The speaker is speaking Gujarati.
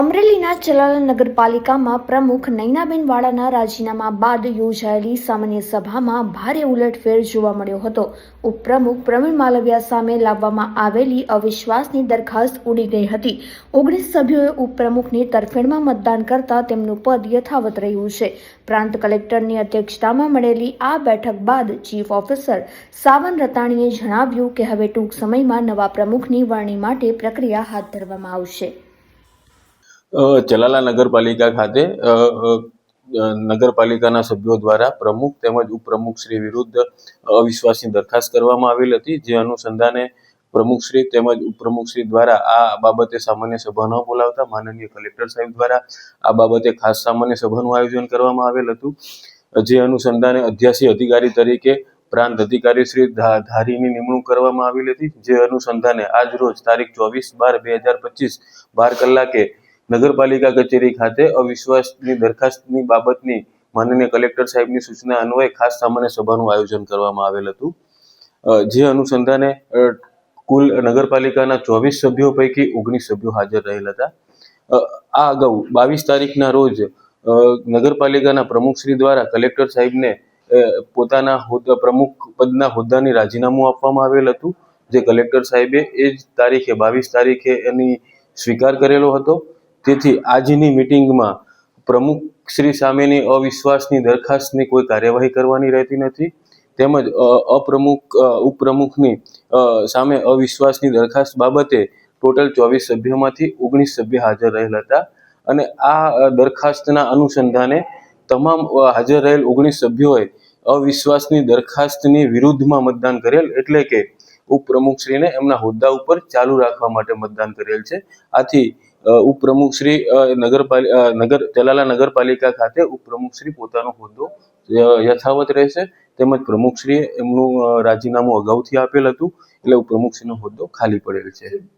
અમરેલીના ચલાલા નગરપાલિકામાં પ્રમુખ નૈનાબેન વાળાના રાજીનામા બાદ યોજાયેલી સામાન્ય સભામાં ભારે ઉલટફેર જોવા મળ્યો હતો. ઉપપ્રમુખ પ્રવીણ માલવિયા સામે લાવવામાં આવેલી અવિશ્વાસની દરખાસ્ત ઉડી ગઈ હતી. ઓગણીસ સભ્યોએ ઉપપ્રમુખની તરફેણમાં મતદાન કરતા તેમનું પદ યથાવત રહ્યું છે. પ્રાંત કલેક્ટરની અધ્યક્ષતામાં મળેલી આ બેઠક બાદ ચીફ ઓફિસર સાવન રતાણીએ જણાવ્યું કે હવે ટૂંક સમયમાં નવા પ્રમુખની વરણી માટે પ્રક્રિયા હાથ ધરવામાં આવશે. ચલાલા નગરપાલિકા ખાતે નગરપાલિકાના સભ્યો દ્વારા પ્રમુખ તેમજ ઉપપ્રમુખ શ્રી વિરુદ્ધ અવિશ્વાસની દરખાસ્ત કરવામાં આવેલ હતી, જે અનુસંધાને પ્રમુખશ્રી તેમજ ઉપપ્રમુખશ્રી દ્વારા આ બાબતે સામાન્ય સભા ન બોલાવતા માનનીય કલેક્ટર સાહેબ દ્વારા આ બાબતે ખાસ સામાન્ય સભાનું આયોજન કરવામાં આવેલ હતું. જે અનુસંધાને અધ્યાસી અધિકારી તરીકે પ્રાંત અધિકારી શ્રી ધારીની નિમણૂક કરવામાં આવેલી હતી, જે અનુસંધાને આજ રોજ તારીખ ચોવીસ બાર બે હજાર પચીસ બાર કલાકે નગરપાલિકા કચેરી ખાતે અવિશ્વાસની દરખાસ્તની બાબતની માનનીય કલેક્ટર સાહેબની સૂચના અન્વયે ખાસ સામાન્ય સભાનું આયોજન કરવામાં આવેલ હતું. જે અનુસંધાને કુલ નગરપાલિકાના ચોવીસ સભ્યો પૈકી ઓગણીસ સભ્યો હાજર રહેલ હતા. આ અગાઉ બાવીસ તારીખના રોજ નગરપાલિકાના પ્રમુખશ્રી દ્વારા કલેક્ટર સાહેબને પોતાના હોદ્દા, પ્રમુખ પદના હોદ્દાની રાજીનામું આપવામાં આવેલ હતું, જે કલેક્ટર સાહેબે એ જ તારીખે, બાવીસ તારીખે એની સ્વીકાર કરેલો હતો. તેથી આજની મિટિંગમાં પ્રમુખશ્રી સામેની અવિશ્વાસની દરખાસ્તની કોઈ કાર્યવાહી કરવાની રહેતી નથી, તેમજ અપ્રમુખ ઉપપ્રમુખની સામે અવિશ્વાસની દરખાસ્ત બાબતે ટોટલ ચોવીસ સભ્યોમાંથી ઓગણીસ સભ્ય હાજર રહેલ હતા અને આ દરખાસ્તના અનુસંધાને તમામ હાજર રહેલ ઓગણીસ સભ્યોએ અવિશ્વાસની દરખાસ્તની વિરુદ્ધમાં મતદાન કરેલ એટલે કે ઉપપ્રમુખશ્રીને એમના હોદ્દા ઉપર ચાલુ રાખવા માટે મતદાન કરેલ છે. આથી ઉપપ્રમુખશ્રી અ, નગરપાલિ અ, નગર તેલાલા નગરપાલિકા ખાતે ઉપપ્રમુખશ્રી પોતાનો હોદ્દો યથાવત રહેશે. તેમજ પ્રમુખશ્રીએ એમનું રાજીનામું અગાઉથી આપેલ હતું. એટલે ઉપપ્રમુખશ્રીનો હોદ્દો ખાલી પડેલ છે.